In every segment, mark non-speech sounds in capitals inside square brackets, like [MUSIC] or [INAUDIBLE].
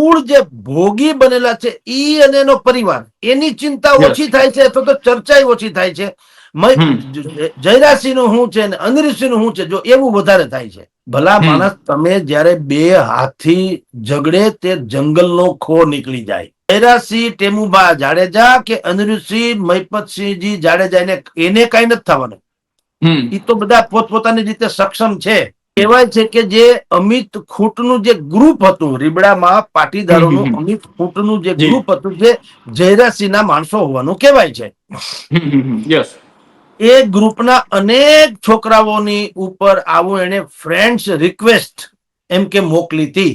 મૂળ જે ભોગી બનેલા છે ઈ અને એનો પરિવાર એની ચિંતા ઓછી થાય છે અથવા તો ચર્ચા ઓછી થાય છે. હમ. નું શું છે ને નું શું છે જો એવું વધારે થાય છે. ભલા માણસ તમે જ્યારે બે હાથી ઝઘડે તે જંગલનો ખો નીકળી જાય. જયરાસિંહ ટેમુબા જાડેજા કે અનિરુદ્ધસિંહ મહિપતસિંહજી જાડેજા એને એને કઈ નથી થવાનું. એ તો બધા પોતપોતાની રીતે સક્ષમ છે. કહેવાય છે કે જે અમિત ખૂટનું જે ગ્રુપ હતું રીબડામાં પાટીદારોનું. અમિત ખૂટનું જે ગ્રુપ હતું જે જયરાજસિંહના માણસો હોવાનું કહેવાય છે. એ ગ્રુપના અનેક છોકરાઓની ઉપર આવું એને ફ્રેન્ડ્સ રિક્વેસ્ટ એમ કે મોકલી હતી.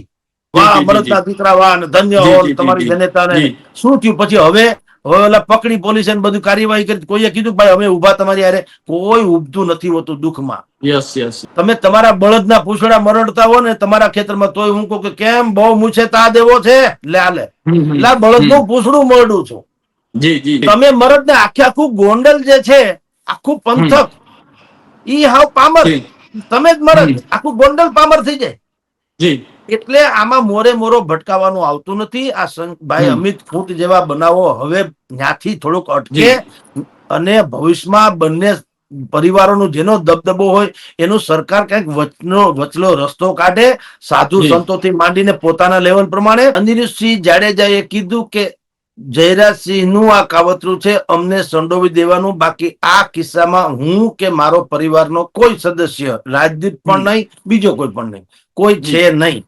વાહ અમરતા દીકરા વાહ ધન્ય હો તમારી. જનતાને. શું થયું? પછી હવે હવે ઓલા પકડી પોલીસે બધું કાર્યવાહી કરી કોઈએ કીધું ભાઈ અમે ઊભા તમારી હારે કોઈ ઉભતું નથી હોતું દુઃખમાં. યસ યસ તમે તમારા બળદના પૂછડા મરડતા હો ને તમારા ખેતરમાં તોય હું કહું કે કેમ બહુ મૂછે તા દેવો છે? લે આલે એટલે બળદનું પૂછડું મરડું છું. જી જી તમે મરદ ને આખે આખું ગોંડલ જે છે આખું પંથક ઈ હાવ પામર. તમે જ મરદ આખું ગોંડલ પામર થઈ જાય. જી. એટલે આમાં મોરે મોરો ભટકાવાનું આવતું નથી. આ ભાઈ અમિત ફૂટ જેવા બનાવો હવે ત્યાંથી થોડુંક અટકે અને ભવિષ્યમાં બંને પરિવારોનો જેનો દબદબો હોય એનું સરકાર કંઈક વચનો વચલો રસ્તો કાઢે. સાધુ. સંતોથી માંડીને પોતાના લેવલ પ્રમાણે. અનિરુદ્ધસિંહ જાડેજાએ કીધું કે જયરાજસિંહનું આ કાવતરું છે અમને સંડોવી દેવાનું. બાકી આ કિસ્સામાં હું કે મારો પરિવારનો કોઈ સદસ્ય રાજદીપ પણ નહીં બીજો કોઈ પણ નહીં. કોઈ છે નહીં.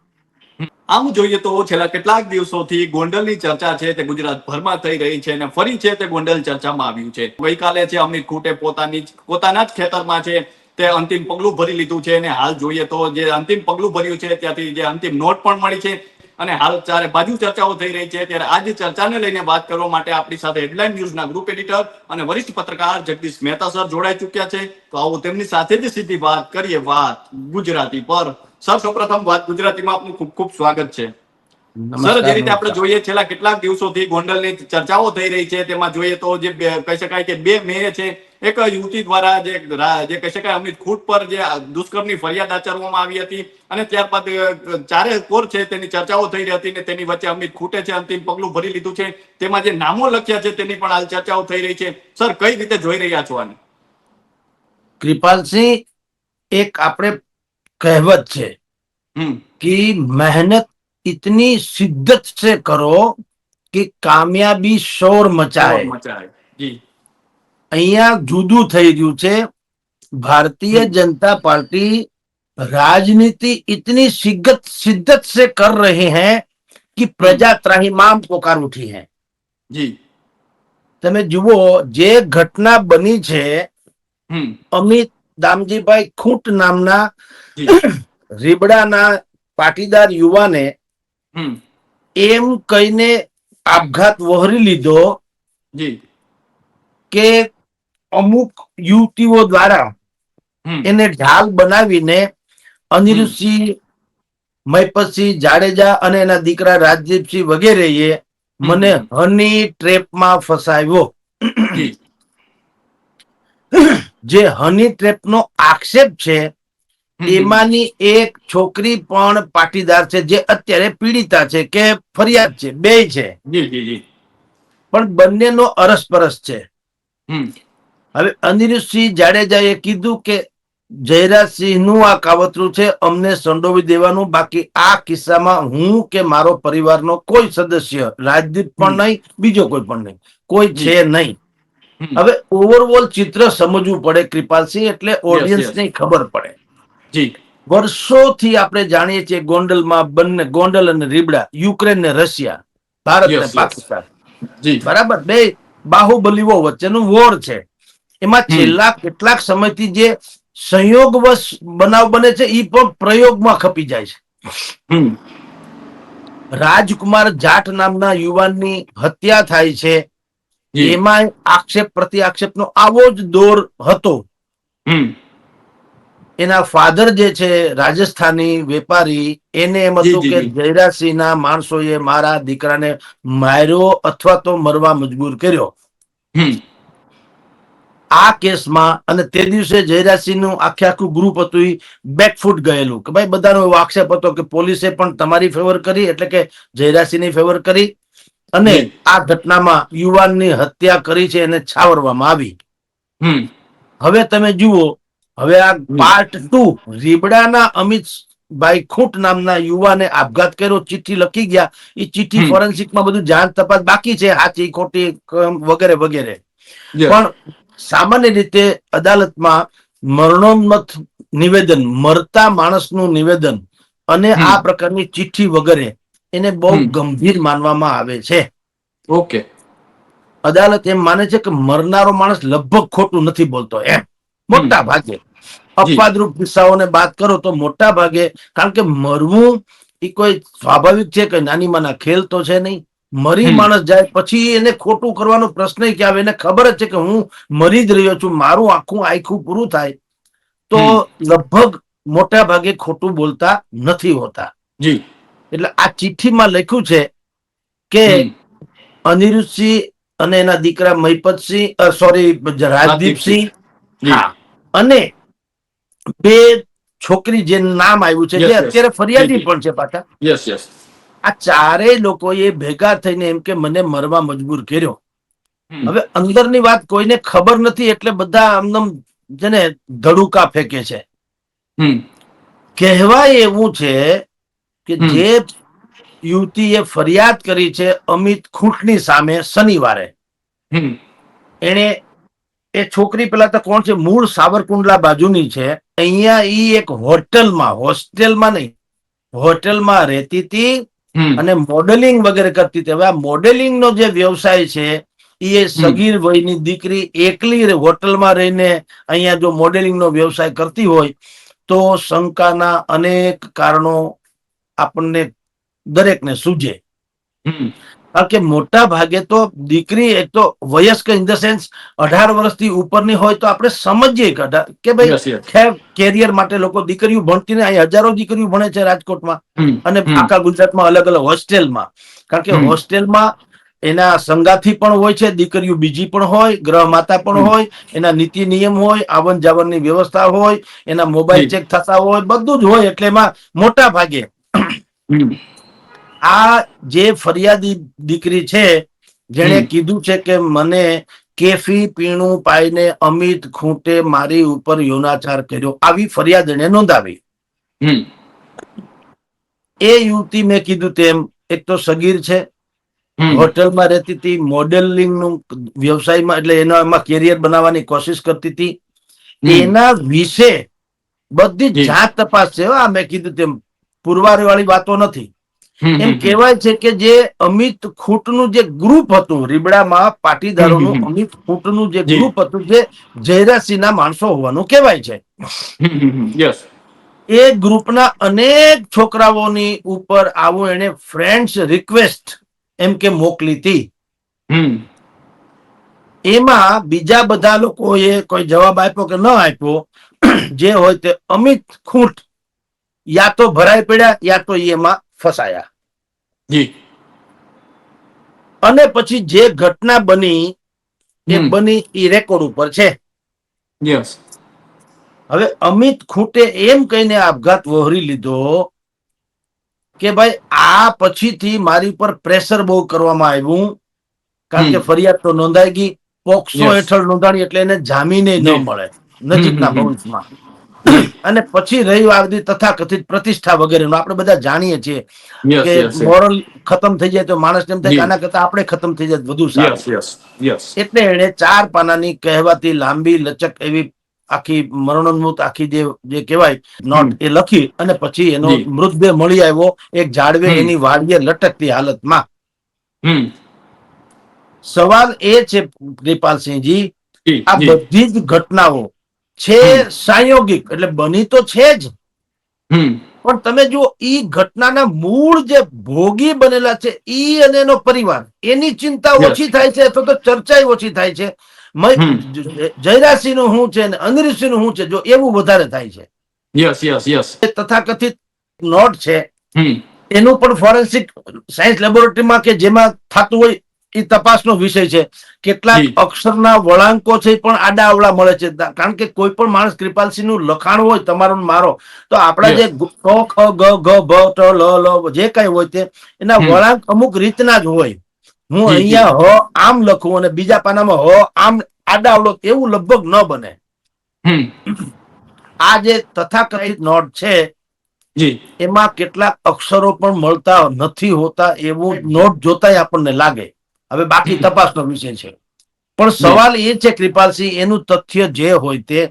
આમ જોઈએ તો છેલ્લા કેટલાક દિવસોથી ગોંડલની ચર્ચા છે તે ગુજરાતભરમાં થઈ રહી છે અને ફરી છે તે ગોંડલ ચર્ચામાં આવ્યું છે. ગઈકાલે છે અમિત ખૂટે પોતાની પોતાના જ ખેતરમાં છે તે અંતિમ પગલું ભરી લીધું છે અને હાલ જોઈએ તો જે અંતિમ પગલું ભર્યું છે ત્યાંથી જે અંતિમ નોટ પણ મળી છે અને હાલ ચારે બાજુ ચર્ચાઓ થઈ રહી છે, ત્યારે આજે ચર્ચાને લઈને વાત કરવા માટે આપણી સાથે હેડલાઇન ન્યૂઝના ગ્રુપ એડિટર અને વરિષ્ઠ પત્રકાર જગદીશ મહેતા સર જોડાઈ ચુક્યા છે. તો આવો તેમની સાથે જ સીધી વાત કરીએ વાત ગુજરાતી પર. સર, સૌપ્રથમ વાત ગુજરાતીમાં આપનું ખૂબ ખૂબ સ્વાગત છે. સર જે રીતે આપણે જોઈએ છેલ્લા કેટલાક દિવસોથી ગોંડલની ચર્ચાઓ થઈ રહી છે તેમાં જોઈએ તો જે કહી શકાય કે બે મે છે એક યુવતી દ્વારા જે જે કહી શકાય અમિત ખૂટ પર જે દુષ્કર્મની ફરિયાદ આચરવામાં આવી હતી અને ત્યારબાદ ચારે કોર છે તેની ચર્ચાઓ થઈ રહી હતી ને તેની વચ્ચે અમિત ખૂટે છે અંતિમ પગલું ભરી લીધું છે તેમાં જે નામો લખ્યા છે તેની પણ હાલ ચર્ચાઓ થઈ રહી છે. સર કઈ રીતે જોઈ રહ્યા છો આને? કૃપાલસિંહ એક આપણે કહેવત છે કે મહેનત इतनी शिद्दत से करो कि कामयाबी शोर मचाए મચાય જી અહીંયા જુદું થઈ ગયું છે भारतीय हम्म। जनता पार्टी राजनीति इतनी शिद्दत शिद्दत से कर रहे हैं कि प्रजा ત્રાહિમામ પોકાર ઉઠી है જી તમે જુઓ જે ઘટના બની છે હમ અમિત દામજીભાઈ ખૂંટ નામના જી રીબડાના પાટીદાર યુવાને હમ એમ કહીને આપઘાત વહરી લીધો કે અમુક યુવતીઓ દ્વારા એને ઢાલ બનાવીને અનિરુદ્ધસિંહ મહિપતસિંહ જાડેજા અને એના દીકરા રાજદીપસિંહ વગેરેએ મને હની ટ્રેપમાં ફસાવ્યો. જે હની ટ્રેપનો આક્ષેપ છે. એમાંની એક છોકરી પણ પાટીદાર છે જે અત્યારે પીડિતા છે કે ફરિયાદ છે બે છે. પણ બંનેનો અરસપરસ છે. હવે અનિરુદ્ધસિંહ જાડેજાએ કીધું કે જયરાજસિંહનું આ કાવતરું છે અમને સંડોવી દેવાનું બાકી આ કિસ્સામાં હું કે મારો પરિવારનો કોઈ સદસ્ય રાજદીપ પણ નહીં બીજો કોઈ પણ નહીં કોઈ છે નહીં. હવે ઓવરઓલ ચિત્ર સમજવું પડે કૃપાલસિંહ એટલે ઓડિયન્સ ઓડિયન્સને ખબર પડે. જી. વર્ષોથી આપણે જાણીએ છીએ ગોંડલમાં બંને ગોંડલ અને રીબડા યુક્રેન ને રશિયા ભારત ને પાકિસ્તાન. જી. બરાબર? બે બાહુબલીઓ વચ્ચેનું વોર છે. એમાં છેલ્લા કેટલાક સમયથી જે સંયોગવશ બનાવ બને છે એ પણ પ્રયોગમાં ખપી જાય છે. રાજકુમાર જાટ નામના યુવાનની હત્યા થાય છે. એમાં આક્ષેપ પ્રતિ આક્ષેપનો આવો જ દોર હતો. એના ફાધર જે છે રાજસ્થાની વેપારી એને એમ હતું કે. જયરાજસિંહના માણસોએ મારા દીકરાને માર્યો અથવા તો મરવા મજબૂર કર્યો. આ કેસમાં અને તે દિવસે જયરાજસિંહનું આખે આખું ગ્રુપ હતું ઈ બેકફૂટ ગયેલું. કે ભાઈ બધાનો એવો આક્ષેપ હતો કે પોલીસે પણ તમારી ફેવર કરી એટલે કે જયરાજસિંહની ફેવર કરી. અને આ ઘટનામાં યુવાનની હત્યા કરી છે એને છાવરવામાં આવી. હમ. હવે તમે જુઓ હવે આ પાર્ટ ટુ રીબડાના અમિત ભાઈ ખૂંટ નામના યુવાને આપઘાત કર્યો ચિઠ્ઠી લખી ગયા. એ ચિઠ્ઠી. ફોરેન્સિકમાં બધું જાણ તપાસ બાકી છે સાચી ખોટી વગેરે વગેરે. પણ સામાન્ય રીતે અદાલતમાં મરણોન્મત નિવેદન મરતા માણસનું નિવેદન અને આ પ્રકારની ચિઠ્ઠી વગેરે એને બહુ ગંભીર માનવામાં આવે છે. ઓકે. અદાલત એમ માને છે કે મરનારો માણસ લગભગ ખોટું નથી બોલતો એમ. મોટા ભાગે. અપવાદરૂપ કિસ્સાઓને બાદ કરો તો મોટા ભાગે કારણ કે મરવું એ કોઈ સ્વાભાવિક છે કે નાની માના ખેલ તો છે નહીં. મરી માણસ જાય પછી એને ખોટું કરવાનો પ્રશ્ન કે આવે? એને ખબર જ છે કે હું મરી જ રહ્યો છું મારું આખું આખું પૂરું થાય. તો લગભગ મોટા ભાગે ખોટું બોલતા નથી હોતા. જી. એટલે આ ચિઠ્ઠીમાં લખ્યું છે કે. અનિરુદ્ધસિંહ અને એના દીકરા મહિપતસિંહ સોરી રાજદીપસિંહ. અને બે છોકરી જે નામ આવ્યું છે જે અત્યારે ફરિયાદી. પણ છે પાછા. યસ યસ આ ચારેય લોકોએ ભેગા થઈને એમ કે મને મરવા મજબૂર કર્યો. હવે અંદરની વાત કોઈને ખબર નથી એટલે બધા આમનમ જેને ધડુકા ફેંકે છે. કહેવાય એવું છે કે. જે યુવતીએ ફરિયાદ કરી છે અમિત ખૂંટની સામે શનિવારે. એણે એને એ છોકરી પેલા તો કોણ છે? મૂળ સાવરકુંડલા બાજુની છે. અહીંયા ઈ એક હોટલમાં હોસ્ટેલમાં નહીં હોટલમાં રહેતી હતી અને મોડેલિંગ વગેરે કરતી હતી. હવે આ મોડેલિંગનો જે વ્યવસાય છે એ સગીર વયની દીકરી એકલી હોટલમાં રહીને અહીંયા જો મોડેલિંગનો વ્યવસાય કરતી હોય તો શંકાના અનેક કારણો આપણને દરેકને સૂજે. કારણ કે મોટા ભાગે તો દીકરી એક તો વયસ્ક ઇન ધ સેન્સ અઢાર વર્ષથી ઉપરની હોય તો આપણે સમજીએ કે ભાઈ ખેર કેરિયર માટે લોકો દીકરીઓ ભણતી ને અહીં હજારો દીકરીઓ ભણે છે રાજકોટમાં અને. આખા ગુજરાતમાં અલગ અલગ હોસ્ટેલમાં. કારણ કે. હોસ્ટેલમાં એના સંગાથી પણ હોય છે દીકરીઓ બીજી પણ હોય ગ્રહ માતા પણ હોય એના નીતિ નિયમ હોય આવન જાવનની વ્યવસ્થા હોય એના મોબાઈલ ચેક થતા હોય બધું જ હોય એટલે એમાં મોટા ભાગે આ જે ફરિયાદી દીકરી છે જેણે કીધું છે કે મને કેફી પીણું પાઈને અમિત ખૂંટે મારી ઉપર યોનાચાર કર્યો. આવી ફરિયાદ એને નોંધાવી. એ યુવતી મેં કીધું તેમ એક તો સગીર છે હોટલમાં રહેતી હતી મોડેલિંગનું વ્યવસાયમાં એટલે એના એમાં કેરિયર બનાવવાની કોશિશ કરતી હતી. એના વિશે બધી જાત તપાસ છે. હો, આ મેં કીધું તેમ પુરવાર વાળી વાતો નથી. એમ કહેવાય છે કે જે અમિત ખૂટનું જે ગ્રુપ હતું રીબડામાં પાટીદારોનું. અમિત ખૂટનું જે ગ્રુપ હતું જે જયરાસિંહના માણસો હોવાનું કહેવાય છે. એ ગ્રુપના અનેક છોકરાઓની ઉપર આવું એને ફ્રેન્ડ્સ રિક્વેસ્ટ એમ કે મોકલી હતી. એમાં બીજા બધા લોકોએ કોઈ જવાબ આપ્યો કે ન આપ્યો જે હોય તે અમિત ખૂટ યા તો ભરાઈ પડ્યા યા તો એમાં ફસાયા. જી. અને પછી જે ઘટના બની એ બની એ રેકોર્ડ ઉપર છે. યસ. હવે અમિત ખૂંટે એમ કહીને આપઘાત વહોરી લીધો કે ભાઈ આ પછીથી મારી પર પ્રેશર બહુ કરવામાં આવ્યું. કારણ કે ફરિયાદ તો નોંધાઈ ગઈ. પોક્સો હેઠળ નોંધાણી એટલે એને જામીને ન મળે નજીકના. ભવિષ્યમાં અને પછી રહી આગની તથા કથિત પ્રતિષ્ઠા વગેરેનું આપણે બધા જાણીએ છીએ કે મોરલ ખતમ થઈ જાય તો માણસ એમ થાય આના કરતા આપણે ખતમ થઈ જાય વધુ સારું. એટલે એને ચાર પાનાની કહેવાતી લાંબી લચક એવી આખી મરણોન્મુત આખી જે જે કહેવાય નોટ એ લખી અને પછી એનો મૃતદેહ મળી આવ્યો એક ઝાડવે એની વાડીએ લટકતી હાલતમાં. સવાલ એ છે કૃપાલસિંહજી આ બધી જ ઘટનાઓ છે સાયોગિક એટલે બની તો છે જ. પણ તમે જુઓ ઈ ઘટનાના મૂળ જે ભોગી બનેલા છે ઈ અને એનો પરિવાર એની ચિંતા ઓછી થાય છે અથવા તો ચર્ચા ઓછી થાય છે. હમ. નું શું છે અને અનિરુદ્ધસિંહનું શું છે જો એવું વધારે થાય છે. યસ યસ યસ એ તથાકથિત નોટ છે. એનું પણ ફોરેન્સિક સાયન્સ લેબોરેટરીમાં કે જેમાં થતું હોય એ તપાસનો વિષય છે. કેટલાક અક્ષરના વળાંકો છે પણ આડા અવળા મળે છે. કારણ કે કોઈ પણ માણસ કૃપાલસિંહનું લખાણ હોય તમારો મારો તો આપણા જે ક ખ ગ ગ ભ ટ લ લ જે કઈ હોય તે એના વળાંક અમુક રીતના જ હોય. હું. અહીંયા હ આમ લખું અને બીજા પાનામાં હ આમ આડા અવળો એવું લગભગ ન બને. આ જે તથાકથિત નોટ છે એમાં કેટલાક અક્ષરો પણ મળતા નથી હોતા એવું નોટ જોતાય આપણને લાગે. હવે બાકી. તપાસનો વિષય છે. પણ સવાલ એ છે કૃપાલસિંહ એનું તથ્ય જે હોય તે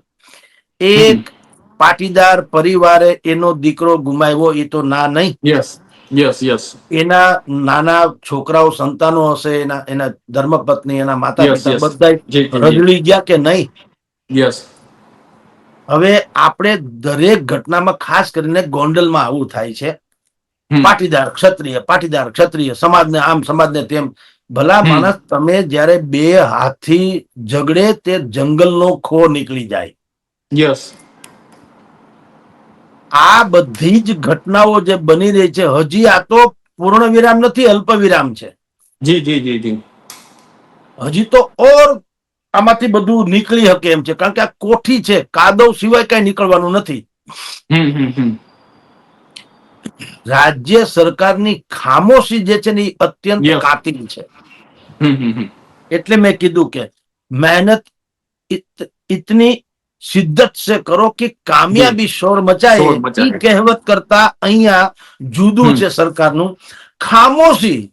એક પાટીદાર પરિવારે એનો દીકરો ગુમાવ્યો એ તો ના નહીં? યસ યસ યસ એના નાના છોકરાઓ સંતાનો હશે એના એના ધર્મપત્ની એના માતા પિતા બધા. રજળી ગયા કે નહીં? યસ હવે આપણે દરેક ઘટનામાં ખાસ કરીને ગોંડલમાં આવું થાય છે. પાટીદાર ક્ષત્રિય પાટીદાર ક્ષત્રિય સમાજને આમ સમાજને તેમ ભલા. માણસ તમે જ્યારે બે હાથી ઝઘડે તે જંગલનો ખો નીકળી જાય. યસ આ બધી જ ઘટનાઓ જે બની રહી છે હજી આ તો પૂર્ણ વિરામ નથી અલ્પ વિરામ છે. જી જી જી જી. હજી તો ઓર આમાંથી બધું નીકળી શકે એમ છે કારણ કે આ કોઠી છે કાદવ સિવાય કઈ નીકળવાનું નથી. હમ હમ હમ. રાજ્ય સરકારની ખામોશી જે છે ને એ અત્યંત કાતિલ છે. એટલે મેં કીધું કે મહેનત ઇતની શિદ્દત સે કરો કે કામયાબી શોર મચાય. એ કહેવત કરતા અહીંયા જુદું છે સરકારનું. ખામોશી.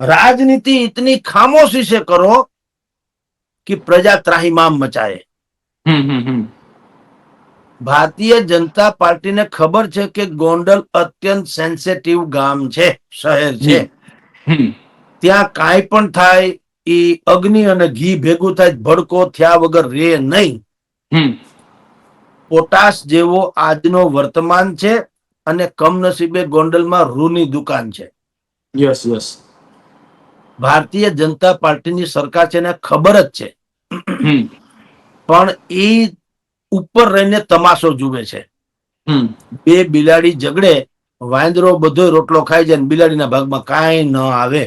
રાજનીતિ ઇતની ખામોશી સે કરો કે પ્રજા ત્રાહીમામ મચાય ભારતીય જનતા પાર્ટીને ખબર છે કે ગોંડલ અત્યંત સેન્સેટિવ ગામ છે શહેર છે. ત્યાં કાંઈ પણ થાય એ અગ્નિ અને ઘી ભેગું થાય ભડકો થયા વગર રે નહીં. પોટાશ જેવો આજનો વર્તમાન છે અને કમનસીબે ગોંડલમાં રૂની દુકાન છે. Yes yes. ભારતીય જનતા પાર્ટીની સરકાર છે એને ખબર જ છે. પણ એ ઉપર રહીને તમાશો જુએ છે. બે બિલાડી ઝઘડે વાંદરો બધો રોટલો ખાઈ જાય ને બિલાડીના ભાગમાં કાંઈ ન આવે.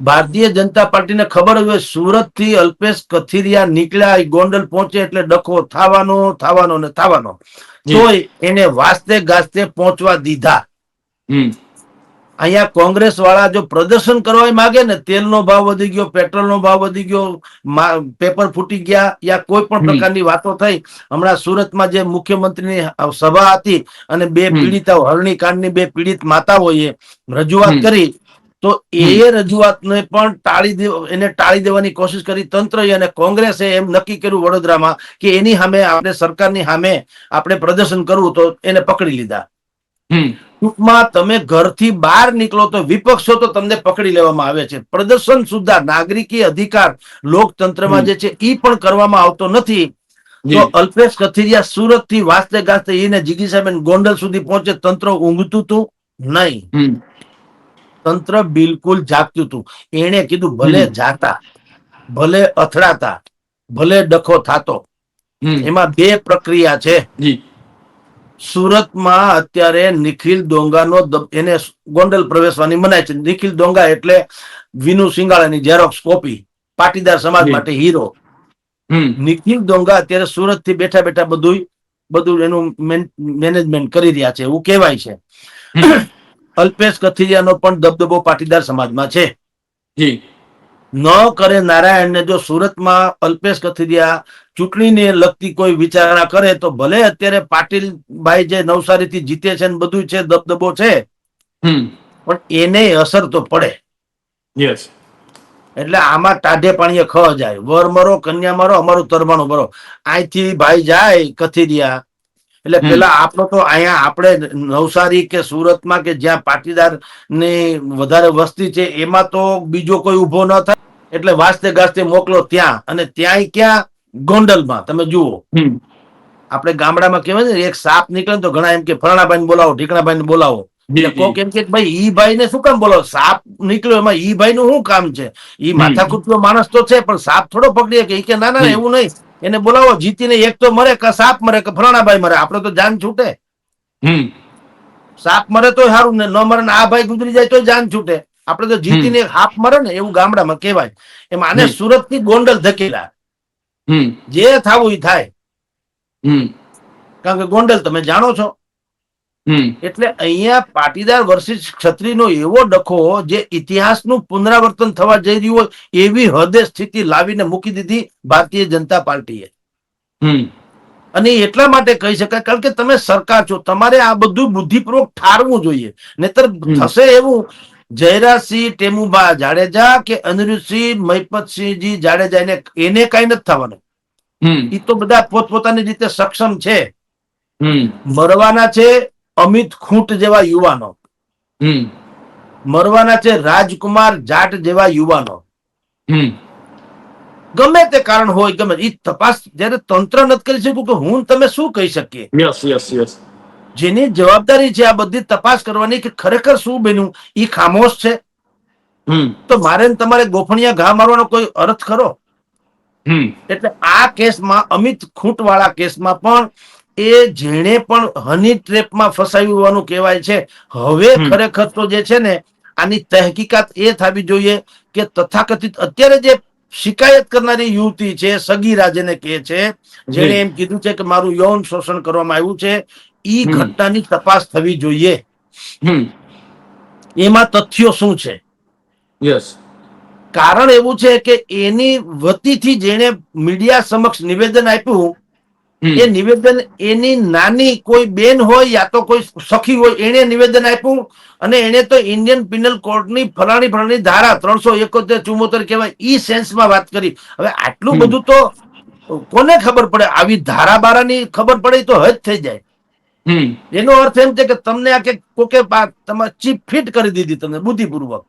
ભારતીય જનતા પાર્ટીને ખબર હવે સુરતથી અલ્પેશ કથિરિયા નીકળ્યા ગોંડલ પહોંચે એટલે ડખો થવાનો થવાનો ને થવાનો. તોય એને વાસ્તે ગાસ્તે પહોંચવા દીધા. અહીંયા કોંગ્રેસ વાળા જો પ્રદર્શન કરવા માંગે ને તેલનો ભાવ વધી ગયો પેટ્રોલનો ભાવ વધી ગયો પેપર ફૂટી ગયા યા કોઈ પણ. પ્રકારની વાતો થઈ. હમણાં સુરતમાં જે મુખ્યમંત્રીની સભા હતી અને બે પીડિતા પીડિતાઓ હરણી કાંડની બે પીડિત માતાઓએ રજૂઆત હમ. કરી તો એ રજૂઆતને પણ ટાળી એને ટાળી દેવાની કોશિશ કરી તંત્ર અને કોંગ્રેસે એમ નક્કી કર્યું વડોદરામાં કે એની સામે આપણે સરકારની સામે આપણે પ્રદર્શન કરવું તો એને પકડી લીધા. ટૂંકમાં તમે ઘરથી બહાર નીકળો તો વિપક્ષો તો તમને પકડી લેવામાં આવે છે. પ્રદર્શન સુદ્ધા નાગરિકી અધિકાર લોકતંત્રમાં જે છે એ પણ કરવામાં આવતો નથી. તો અલ્પેશ કથિરિયા સુરતથી વાસ્તે ગાસ્તે એને જીગીસાબેન ગોંડલ સુધી પહોંચે તંત્ર ઊંઘતું હતું નહીં. તંત્ર બિલકુલ જાગતું હતું એને કીધું ભલે જાતા ભલે અથડાતા ભલે ડખો થાતો. એમાં બે પ્રક્રિયા છે. જી. સુરતમાં અત્યારે નિખિલ ડોંગાનો એને ગોંડલ પ્રવેશવાની મનાય છે. નિખિલ ડોંગા એટલે વિનુ સિંગાળાની ઝેરોક્સ કોપી પાટીદાર સમાજ માટે હીરો નિખિલ ડોંગા અત્યારે સુરતથી બેઠા બેઠા બધું બધું એનું મેનેજમેન્ટ કરી રહ્યા છે એવું કહેવાય છે. અલ્પેશ કથિરિયાનો પણ દબદબો પાટીદાર સમાજમાં છે. જી. ન કરે નારાયણને જો સુરતમાં અલ્પેશ કથિરિયા ચૂંટણીને લગતી કોઈ વિચારણા કરે તો ભલે અત્યારે પાટીલભાઈ જે નવસારીથી જીતે છે ને બધું છે દબદબો છે હમ. પણ એને અસર તો પડે. યસ એટલે આમાં ટાઢે પાણીએ ખ જાય. વર મરો કન્યા મરો અમારું તરમાણું મરો અહીંથી ભાઈ જાય કથિરિયા એટલે. પેલા આપણો તો અહીંયા આપણે નવસારી કે સુરતમાં કે જ્યાં પાટીદારની વધારે વસ્તી છે એમાં તો બીજો કોઈ ઊભો ન થાય. એટલે વાસ્તે ગાસ્તે મોકલો ત્યાં. અને ત્યાંય ક્યાં? ગોંડલમાં. તમે જુઓ. આપણે ગામડામાં કહેવાય ને એક સાપ નીકળે તો ઘણા એમ કે ફરણાભાઈ બોલાવો ઢીકણાભાઈ બોલાવો. કોક એમ કે ભાઈ ઈ ભાઈ ને શું કામ બોલાવો? સાપ નીકળ્યો એમાં ઈ ભાઈ નું શું કામ છે? ઈ માથાકૂટનો માણસ તો છે પણ સાપ થોડો પકડીએ કે ના ના એવું નહીં. એને બોલાવો જીતીને એક તો મરે કે સાપ મરે કે ફલાણાભાઈ મરે. આપડે તો જાન છૂટે. હમ. સાપ મરે તો સારું ને ન મરે ને આ ભાઈ ગુજરી જાય તો જાન છૂટે. આપડે તો જીતીને હાફ મરે ને એવું ગામડામાં કહેવાય. એમ આને. સુરતથી ગોંડલ ધકેલા. જે થવું એ થાય. કારણ કે ગોંડલ તમે જાણો છો. એટલે અહીંયા પાટીદાર વર્સિસ ક્ષત્રિયનો એવો ડખો જે ઇતિહાસનું પુનરાવર્તન થવા જઈ રહ્યું હોય એવી હદે સ્થિતિ લાવીને મૂકી દીધી ભારતીય જનતા પાર્ટીએ. અને એટલા માટે કહી શકાય કારણ કે તમે સરકાર છો તમારે આ બધું બુદ્ધિપૂર્વક ઠારવું જોઈએ. નહીતર થશે એવું જયરાજસિંહ ટેમુબા જાડેજા કે અનિરુદ્ધસિંહ મહિપતસિંહજી જાડેજા એને એને કઈ નથી થવાનું. એ તો બધા પોતપોતાની રીતે સક્ષમ છે. મરવાના છે અમિત ખૂંટ જેવા યુવાનો. મરવાના છે રાજકુમાર જાટ જેવા યુવાનો. ગમે તે કારણ હોય ગમે એ તપાસ જયારે તંત્ર નથી કરી શકતું કે હું તમે શું કહી શકીએ? જેની જવાબદારી છે આ બધી તપાસ કરવાની કે ખરેખર શું બન્યું? એ ખામોશ છે? તો મારે તમારે ગોફણિયા ઘા મારવાનો કોઈ અર્થ ખરો? એટલે આ કેસમાં અમિત ખૂંટ વાળા કેસમાં પણ એ જેણે પણ હની ટ્રેપમાં ફસાયું હોવાનું કહેવાય છે. હવે ખરેખર તો જે છે ને આની તહેકીકાત એ થવી જોઈએ કે તથાકથિત અત્યારે જે શિકાયત કરનારી યુવતી છે સગી રાજેને કહે છે જેણે એમ કીધું છે કે મારું યૌન શોષણ કરવામાં આવ્યું છે ઈ ઘટનાની તપાસ થવી જોઈએ. એમાં તથ્યો શું છે? યસ. કારણ એવું છે કે એની વતીથી જેણે મીડિયા સમક્ષ નિવેદન આપ્યું એ નિવેદન એની નાની કોઈ બેન હોય યા તો કોઈ સખી હોય એને નિવેદન આપ્યું અને એને તો ઇન્ડિયન પિનલ કોર્ટની ફલાણી ફલાણી ધારા ત્રણસો એકોતેર ચુમ્મોતેર કહેવાય ઈ સેન્સમાં વાત કરી. હવે આટલું બધું તો કોને ખબર પડે? આવી ધારા બારાની ખબર પડે તો હજ થઈ જાય. એનો અર્થ એમ છે કે તમને આ કે કોકે ચીપ ફિટ કરી દીધી તમને બુદ્ધિપૂર્વક.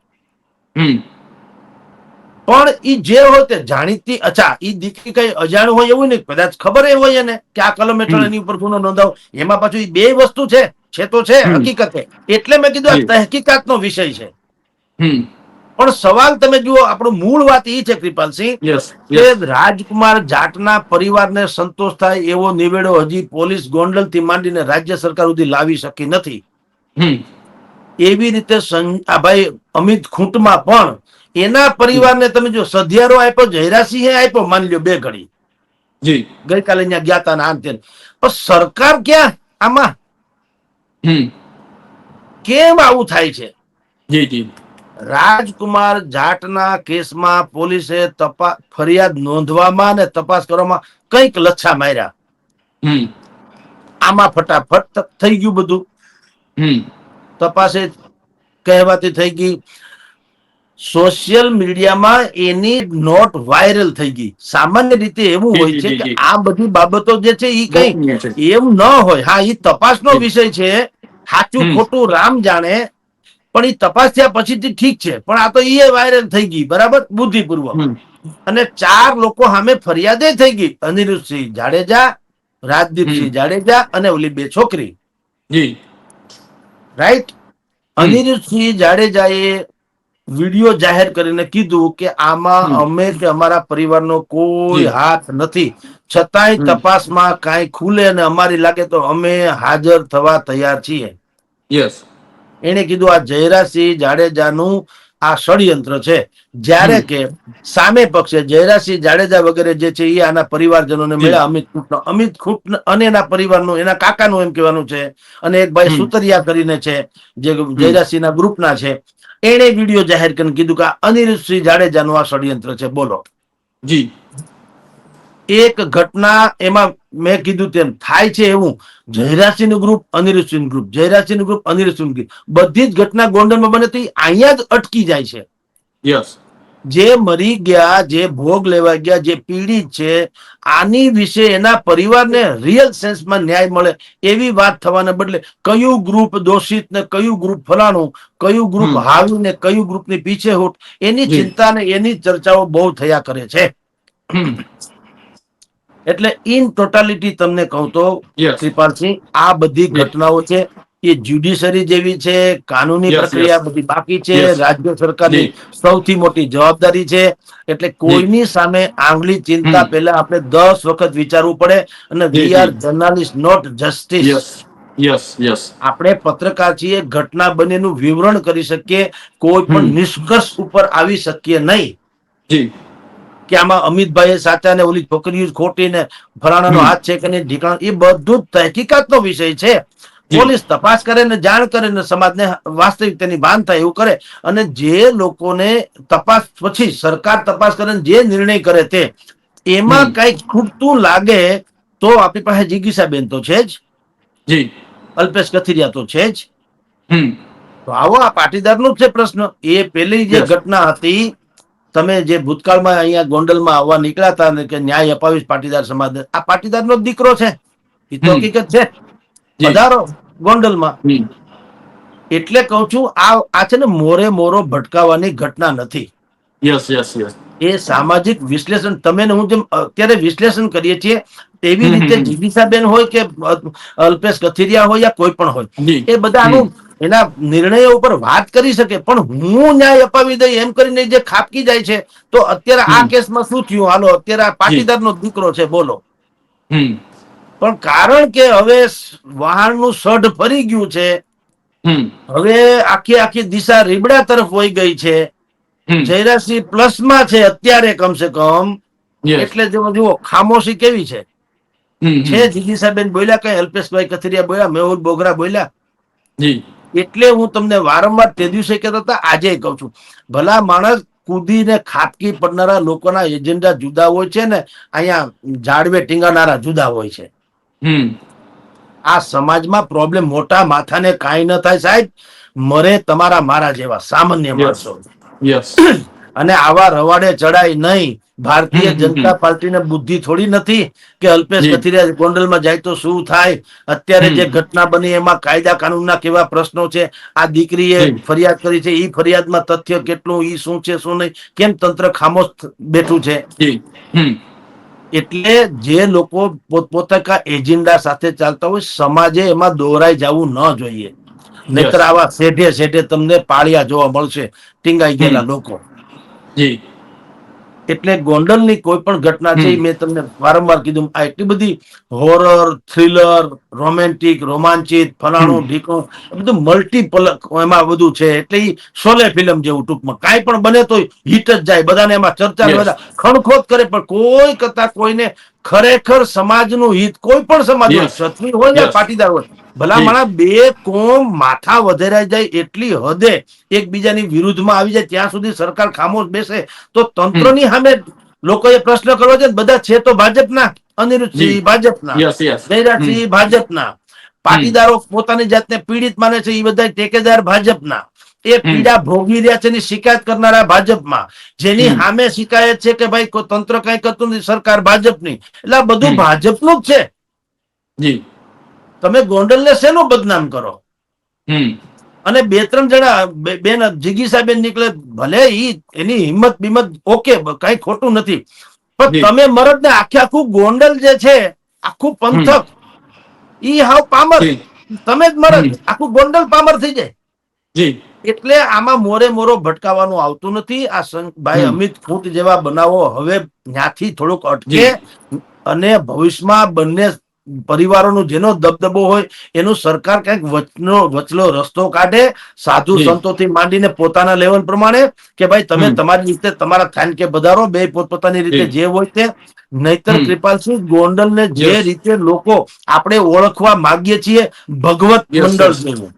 પણ એ જે હોય તે જાણીતી અચ્છા એ દીકરી કઈ અજાણ હોય એવું નહીં કદાચ ખબર એ હોય એને કે આ કલમ હેઠળ એની ઉપર ગુનો નોંધાવ. એમાં પાછું ઈ બે વસ્તુ છે છે તો છે હકીકતે. એટલે મેં કીધું તહકીકાત આ તહેકીકાતનો વિષય છે. પણ સવાલ તમે જુઓ આપણું મૂળ વાત એ છે કૃપાલસિંહ કે રાજકુમાર જાટના પરિવારને સંતોષ થાય એવો નિવેડો હજી પોલીસ ગોંડલથી માંડીને રાજ્ય સરકાર સુધી લાવી શકી નથી. એવી રીતે આ ભાઈ અમિત ખૂંટમાં પણ એના પરિવારને તમે જો સધિયારો આપ્યો જયરાસિંહે આપ્યો માની લ્યો બે ઘડી. જી. ગઈકાલે અહીંયા ગયા હતા આમ તેમ. પણ સરકાર ક્યાં આમાં? કેમ આવું થાય છે? જી જી. રાજકુમાર જાટના કેસમાં પોલીસે તપાસ ફરિયાદ નોંધવામાં અને તપાસ કરવામાં કંઈક લચ્છા માર્યા. હમ. આમાં ફટાફટ થઈ ગયું બધું. હમ. તપાસે કહેવાતી થઈ ગઈ. સોશિયલ મીડિયામાં એની નોટ વાયરલ થઈ ગઈ. સામાન્ય રીતે એવું હોય છે કે આ બધી બાબતો જે છે એ કઈ એમ ન હોય. હા એ તપાસનો વિષય છે. સાચું ખોટું રામ જાણે પણ એ તપાસ થયા પછીથી ઠીક છે. પણ આ તો એ વાયરલ થઈ ગઈ બરાબર? બુદ્ધિપૂર્વક. અને ચાર લોકો સામે ફરિયાદે થઈ ગઈ. અનિરુદ્ધસિંહ જાડેજા રાજદીપસિંહ. જાડેજા અને ઓલી બે છોકરી. રાઈટ. અનિરુદ્ધસિંહ જાડેજાએ વીડિયો જાહેર કરીને કીધું કે આમાં અમે કે અમારા પરિવારનો કોઈ હાથ નથી. છતાંય. તપાસમાં કાંઈ ખુલે અને અમારી લાગે તો અમે હાજર થવા તૈયાર છીએ. યસ એને કીધું આ જયરાસિંહ જાડેજાનું આ ષડયંત્ર છે. જ્યારે કે સામે પક્ષે જયરાસિંહ જાડેજા વગેરે જે છે એ આના પરિવારજનોને. મળ્યા. અમિત ખૂટનો અમિત ખૂટ અને એના પરિવારનું એના કાકાનું એમ કહેવાનું છે. અને એક ભાઈ. સુતરિયા કરીને છે જે જયરાસિંહના ગ્રુપના છે. એણે વીડિયો જાહેર કરીને કીધું કે અનિરુદ્ધસિંહ જાડેજાનું આ ષડયંત્ર છે. બોલો. જી. એક ઘટના એમાં મેં કીધું તેમ થાય છે એવું. જયરાસિંહનું ગ્રુપ અનિરુદ્ધસિંહ ગ્રુપ જયરાસિંહનું ગ્રુપ અનિરુદ્ધસિંહ ગ્રુપ બધી જ ઘટના ગોંડલમાં બને તો અહીંયા જ અટકી જાય છે. યસ જે મરી ગયા જે ભોગ લેવા ગયા જે પીડિત છે આની વિશે એના પરિવારને રિયલ સેન્સમાં ન્યાય મળે એવી વાત થવાને બદલે કયું ગ્રુપ દોષિત ને કયું ગ્રુપ ફલાણું કયું ગ્રુપ. હાવી ને કયું ગ્રુપની પીછેહૂટ એની ચિંતા ને એની ચર્ચાઓ બહુ થયા કરે છે એટલે ઇન ટોટાલિટી તમને કહું તો Yes. કૃપાલસિંહ આ બધી ઘટનાઓ છે એ જ્યુડિશરી જેવી છે કાનૂની પ્રક્રિયા બધી બાકી છે રાજ્ય સરકારની સૌથી મોટી જવાબદારી છે. એટલે કોઈની સામે આંગળી ચિંતા પહેલા આપણે દસ વખત વિચારવું પડે અને we are journalist not justice. Yes yes આપણે પત્રકાર છીએ ઘટના બનેનું વિવરણ કરી શકીએ કોઈ પણ નિષ્કર્ષ ઉપર આવી શકીએ નહીં. જી. કે આમાં અમિતભાઈ સાચા ને ઓલી છોકરી ખોટી ને ફલાણાનો. હાથ છે કે નહીં ઢીકણા એ બધું તહકીકાતનો વિષય છે. પોલીસ તપાસ કરે ને જાણ કરે ને સમાજને વાસ્તવિક તેની ભાન થાય એવું કરે અને જે લોકોને તપાસ પછી સરકાર તપાસ કરે જે નિર્ણય કરે તે એમાં કઈ ખૂટતું લાગે તો આપણી પાસે જિગીસાબેન તો છે જ. જી. અલ્પેશ કથિરિયા તો છે જ. તો આવો આ પાટીદારનો છે પ્રશ્ન. એ પેલી જે ઘટના હતી તમે જે ભૂતકાળમાં અહીંયા ગોંડલમાં આવવા નીકળ્યા હતા ને કે ન્યાય અપાવીશ પાટીદાર સમાજ આ પાટીદારનો નો દીકરો છે. એ તો હકીકત છે. જી. ગોંડલમાં. એટલે કહું છું આ આ છે ને મોરે મોરો ભટકાવાની ઘટના નથી. યસ યસ યસ એ સામાજિક વિશ્લેષણ તમે હું જેમ અત્યારે વિશ્લેષણ કરીએ છીએ એવી રીતે. જીગીસાબેન હોય કે અલ્પેશ કથિરિયા હોય યા કોઈ પણ હોય એ બધા આનું એના નિર્ણયો ઉપર વાત કરી શકે પણ હું ન્યાય અપાવી દઈ એમ કરીને જે ખાપકી જાય છે તો અત્યારે આ કેસમાં શું થયું? હાલો અત્યારે આ પાટીદારનો દીકરો છે બોલો. પણ કારણ કે હવે વાહનનું સઢ ફરી ગયું છે હવે આખી આખી દિશા રીબડા તરફ વહી ગઈ છે. જયરાજસિંહ પ્લસમાં છે અત્યારે કમસે કમ. એટલે જુઓ ખામોશી કેવી છે? છે જીગીસાબેન બોલ્યા કઈ અલ્પેશભાઈ કથિરિયા બોલ્યા મેહુલ બોગરા બોલ્યા? એટલે હું તમને વારંવાર તે દિવસે કહેતો હતા આજે કહું છું. ભલા માણસ કૂદીને ખાપકી પડનારા લોકોના એજન્ડા જુદા હોય છે ને અહીંયા ઝાડવે ટીંગાનારા જુદા હોય છે. આ સમાજમાં પ્રોબ્લેમ મોટા માથાને કાંઈ ન થાય સાહેબ. મરે તમારા મારા જેવા સામાન્ય માણસો. [CLEARS THROAT] અને આવા રવાડે ચડાય નહીં. ભારતીય. જનતા પાર્ટીને બુદ્ધિ થોડી નથી કે અલ્પેશ. કથિરિયા ગોંડલમાં જાય તો શું થાય? અત્યારે જે ઘટના બની એમાં કાયદા કાનૂનના કેવા પ્રશ્નો છે? આ દીકરીએ. ફરિયાદ કરી છે. એ ફરિયાદમાં તથ્ય કેટલું ઈ શું છે શું નહીં? કેમ તંત્ર ખામોશ બેઠું છે? એટલે જે લોકો પોતપોતાના એજન્ડા સાથે ચાલતા હોય સમાજે એમાં દોરાઈ જવું ન જોઈએ. નહીતર આવા શેઠે શેઠે તમને પાળિયા જોવા મળશે. ટીંગાઈ ગયેલા લોકો. જી. એટલે ગોંડલની કોઈ પણ ઘટના છે મેં તમને વારંવાર કીધું. આ એટલી બધી હોરર થ્રિલર રોમેન્ટિક રોમાંચિત ફલાણું. ઢીકણું બધું મલ્ટીપલ એમાં બધું છે. એટલે એ સોલે ફિલ્મ જેવું ટૂંકમાં. કાંઈ પણ બને તો હિટ જ જાય. બધાને એમાં ચર્ચા બધા ખણખોદ કરે. પણ કોઈ કરતા કોઈને ખરેખર સમાજનું હિત કોઈ પણ સમાજ હોય સત્વી ક્ષત્રિય હોય ને પાટીદાર હોય ભલા જી. માણા બે કોમ માથા વધેરાઈ જાય એટલી હદે એકબીજાની વિરુદ્ધમાં આવી જાય ત્યાં સુધી સરકાર ખામોશ બેસે. તો તંત્રની સામે લોકોએ પ્રશ્ન કરવો છે બધા છે તો ભાજપના અનિરુદ્ધસિંહ. ભાજપના જયરાજસિંહ ભાજપના. પાટીદારો પોતાની જાતને પીડિત માને છે એ બધા ટેકેદાર ભાજપના. એ પીડા ભોગવી રહ્યા છે એની શિકાયત કરનારા ભાજપમાં. જેની સામે શિકાયત છે કે ભાઈ તંત્ર કઈ કરતું નથી સરકાર ભાજપની. એટલે બધું. ભાજપનું જ છે. જી. તમે ગોંડલને શેનું બદનામ કરો? અને બે ત્રણ જણા બેન જીગીસાબેન નીકળે ભલે ઈ એની હિંમત બિંમત ઓકે કઈ ખોટું નથી. પણ તમે મરદ ને આખે આખું ગોંડલ જે છે આખું પંથક ઈ હાવ પામર. તમે જ મરદ આખું ગોંડલ પામર થઈ જાય. એટલે આમાં મોરે મોરો ભટકાવાનું આવતું નથી. આ ભાઈ અમિત ફૂટ જેવા બનાવો હવે ત્યાંથી થોડુંક અટકે અને ભવિષ્યમાં બંને પરિવારોનો જેનો દબદબો હોય એનું સરકાર ક્યાંક વચનો વચલો રસ્તો કાઢે સાધુ. સંતોથી માંડીને પોતાના લેવલ પ્રમાણે કે ભાઈ તમે તમારી રીતે તમારા થાન કે બધારો બે પોતપોતાની રીતે જે. હોય તે. નહીતર હમ. ગોંડલ ગોંડલને જે રીતે લોકો આપણે ઓળખવા માંગીએ છીએ ભગવત મંડળ જેવું.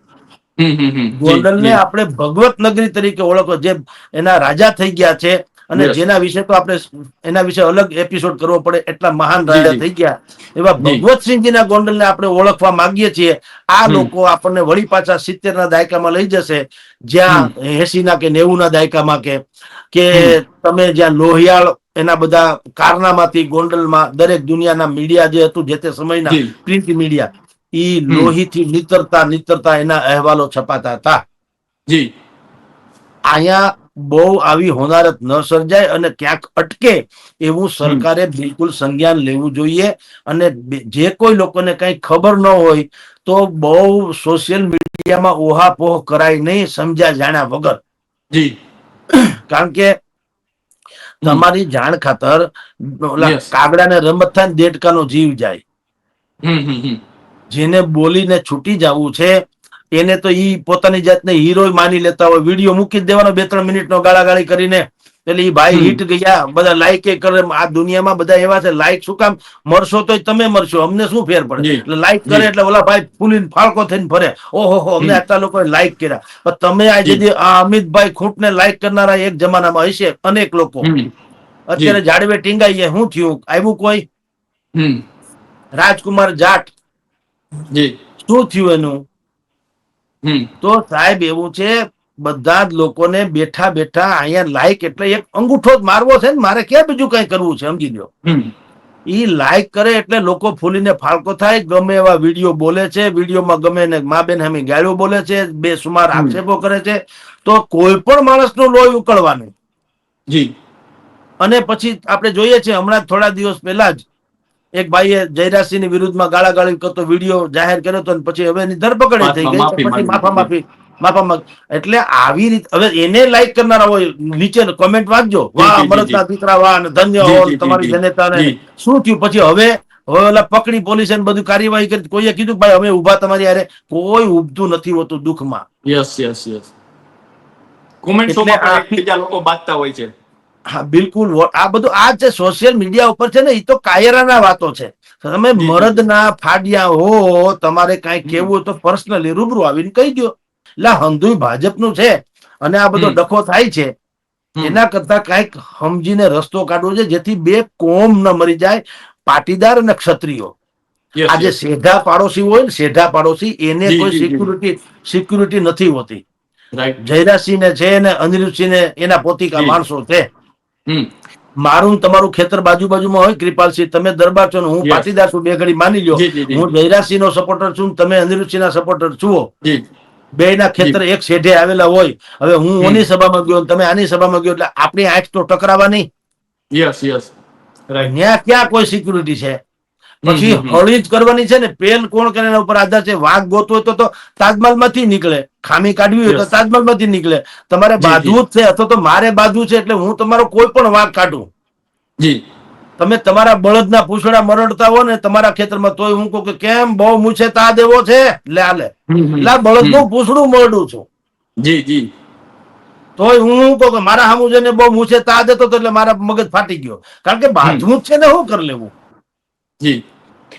આપણે ભગવત નગરી તરીકે ઓળખો જે એના રાજા થઈ ગયા છે અને જેના વિશે તો આપણે એના વિશે અલગ એપિસોડ કરવો પડે એટલા મહાન રાજા થઈ ગયા. એવા. ભગવતસિંહજીના ગોંડલને આપણે ઓળખવા માંગીએ છીએ. આ લોકો આપણને વળી પાછા સિત્તેર ના દાયકામાં લઈ જશે. જ્યાં એસી ના કે નેવું ના દાયકામાં કે કે તમે જ્યાં લોહિયાળ એના બધા કારનામાંથી ગોંડલમાં દરેક દુનિયાના મીડિયા જે હતું જે તે સમયના. પ્રિન્ટ મીડિયા ઈ. લોહીથી નીતરતા નીતરતા એના અહેવાલો છપાતા હતા. જી. અહીંયા બહુ આવી હોનારત ન સર્જાય અને ક્યાંક અટકે એવું સરકારે બિલકુલ સંજ્ઞાન લેવું જોઈએ. અને જે કોઈ લોકોને કઈ ખબર ન હોય તો બહુ સોશિયલ મીડિયામાં ઓહાપોહ કરાય નહીં સમજ્યા જાણ્યા વગર. જી. કારણ કે તમારી જાણ ખાતર કાગડા ને કાગડાને રમત થાય ને દેડકાનો જીવ જાય. જેને બોલીને છૂટી જવું છે એને તો ઈ પોતાની જાતને હીરો માની લેતા હોય. વીડિયો મૂકી દેવાનો બે ત્રણ મિનિટનો ગાળાગાળી કરીને. એટલે ઈ ભાઈ હિટ ગયા બધા લાઈક કરે આ દુનિયામાં બધા એવા છે લાઈક શું કામ? મરશો તો તમે મરશો અમને શું ફેર પડે? એટલે લાઈક કરે એટલે ઓલા ભાઈ ફૂલીને ફાળકો થઈને ફરે. ઓહો હો અમને. આટલા લોકોએ લાઈક કર્યા. પણ તમે આજે આ અમિતભાઈ ખૂંટને લાઈક કરનારા એક જમાનામાં હશે અનેક લોકો. અત્યારે જાડવે ટીંગાઈએ શું થયું? આવ્યું કોઈ? રાજકુમાર જાટ. જી. શું થયું એનું? તો સાહેબ એવું છે બધા જ લોકોને બેઠા બેઠા અહીંયા લાઈક એટલે એક અંગૂઠો જ મારવો છે ને મારે ક્યાં બીજું કઈ કરવું છે સમજી લો ઈ લાઈક કરે એટલે લોકો ફૂલીને ફાળકો થાય ગમે એવા વીડિયો બોલે છે વિડીયોમાં ગમે ને મા બેન હમી ગાળ્યો બોલે છે બે સુમાર આક્ષેપો કરે છે તો કોઈ પણ માણસનું લોહી ઉકળવાનું. જી. અને પછી આપણે જોઈએ છીએ હમણાં થોડા દિવસ પહેલા જ એક ભાઈએ જયરાજસિંહની વિરુદ્ધમાં ગાળાગાળી કરતો વીડિયો જાહેર કર્યો હતો પછી હવે એની ધરપકડ થઈ ગઈ પછી માફા માફી. માફા માંગ એટલે આવી રીતે હવે એને લાઈક કરનારા હોય નીચે કોમેન્ટ વાંચજો. વાહ અમરતના દીકરા વાહ અને ધન્ય હો તમારી જનતાને. શું થયું? પછી હવે હવે ઓલા પકડી પોલીસે ને બધું કાર્યવાહી કરી. કોઈએ કીધું ભાઈ અમે ઊભા તમારી હારે. કોઈ ઉભતું નથી હોતું દુઃખમાં. યસ યસ યસ કોમેન્ટ્સો માં બીજા લોકો બાંધતા હોય છે. હા બિલકુલ. આ બધું આ જે સોશિયલ મીડિયા ઉપર છે ને એ તો કાયરાના વાતો છે. તમે. મરદના ફાડ્યા હો તમારે કઈ કેવું તો પર્સનલી રૂબરૂ આવીને કહી દો એટલે આ હંધુય ભાજપનું છે અને આ બધો ડખો થાય છે એના કરતા કંઈક સમજીને રસ્તો કાઢવો છે જેથી બે કોમ ન મરી જાય પાટીદાર અને ક્ષત્રિયો. આજે સેઢા પાડોશી હોય ને સેઢા પાડોશી એને કોઈ. સિક્યુરિટી સિક્યુરિટી નથી હોતી. જયરાજસિંહ ને છે ને અનિરુદ્ધસિંહ ને એના પોતિકા માણસો છે. મારું તમારું ખેતર બાજુ બાજુમાં હોય કૃપાલસિંહ તમે દરબાર છો હું પાટીદાર છું બે ઘડી માની જી. હું જયરાજસિંહ નો સપોર્ટર છું તમે અનિરુદ્ધસિંહ ના સપોર્ટર છો બે ના ખેતર એક શેઢે આવેલા હોય. હવે હું. ઓની સભામાં ગયો તમે આની સભામાં ગયો એટલે આપણી આંખ તો ટકરાવા નહીં યસ યસ ત્યાં ક્યાં કોઈ સિક્યુરિટી છે? પછી. હળી જ કરવાની છે ને પેન કોણ કરે એના ઉપર આધાર છે? વાઘ ગોતવો હોય તો તો તાજમહલમાંથી નીકળે. ખામી કાઢવી હોય તો તાજમહલમાંથી નીકળે. તમારે બાંધવું જ છે અથવા તો મારે બાંધવું છે એટલે હું તમારો કોઈ પણ વાઘ કાઢું. જી. તમે તમારા બળદના પૂછડા મરડતા હો ને તમારા ખેતરમાં તોય હું કહું કે કેમ બહુ મૂછે તા દેવો છે? લે આલે એટલે. એટલે બળદનું પૂછડું મરડું છું. જી જી. તોય હું શું કહું કે મારા સામુ જઈને બહુ મૂછે તા દેતો તો એટલે મારા મગજ ફાટી ગયો. કારણ કે બાજવું જ છે ને શું કરી લેવું. જી.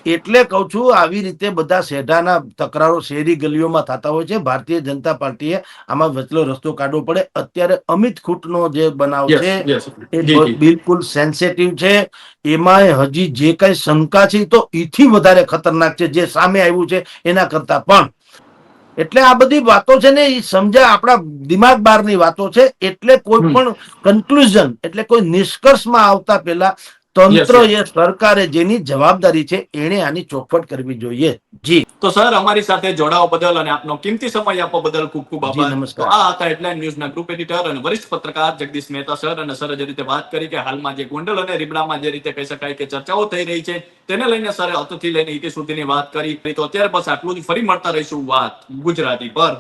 એટલે કહું છું આવી રીતે બધા શેઢાના તકરારો શેરી ગલીઓમાં થતા હોય છે. ભારતીય જનતા પાર્ટીએ આમાં વચલો રસ્તો કાઢવો પડે. અત્યારે અમિત ખૂટનો જે બનાવ છે એ બિલકુલ સેન્સેટિવ છે. એમાં હજી જે કઈ શંકા છે તો એથી વધારે ખતરનાક છે જે સામે આવ્યું છે એના કરતા પણ. એટલે આ બધી વાતો છે ને એ સમજ્યા આપણા દિમાગ બહારની વાતો છે. એટલે કોઈ પણ કન્ક્લુઝન એટલે કોઈ નિષ્કર્ષમાં આવતા પહેલા તંત્ર એ સરકારે જેની જવાબદારી છે એણે આની ચોખવટ કરવી જોઈએ. જી. તો સર અમારી સાથે જોડાવા બદલ અને આપનો કિંમતી સમય આપવા બદલ ખૂબ ખૂબ આભાર. નમસ્કાર. આ હતા હેડલાઇન ન્યૂઝના ગ્રુપ એડિટર અને વરિષ્ઠ પત્રકાર જગદીશ મહેતા સર. અને સર જે રીતે વાત કરી કે હાલમાં જે ગોંડલ અને રીબડામાં જે રીતે કહી શકાય કે ચર્ચાઓ થઈ રહી છે તેને લઈને સરે અતથી લઈને ઇતિ સુધીની વાત કરી. તો અત્યારે બસ આટલું જ. ફરી મળતા રહીશું વાત ગુજરાતી પર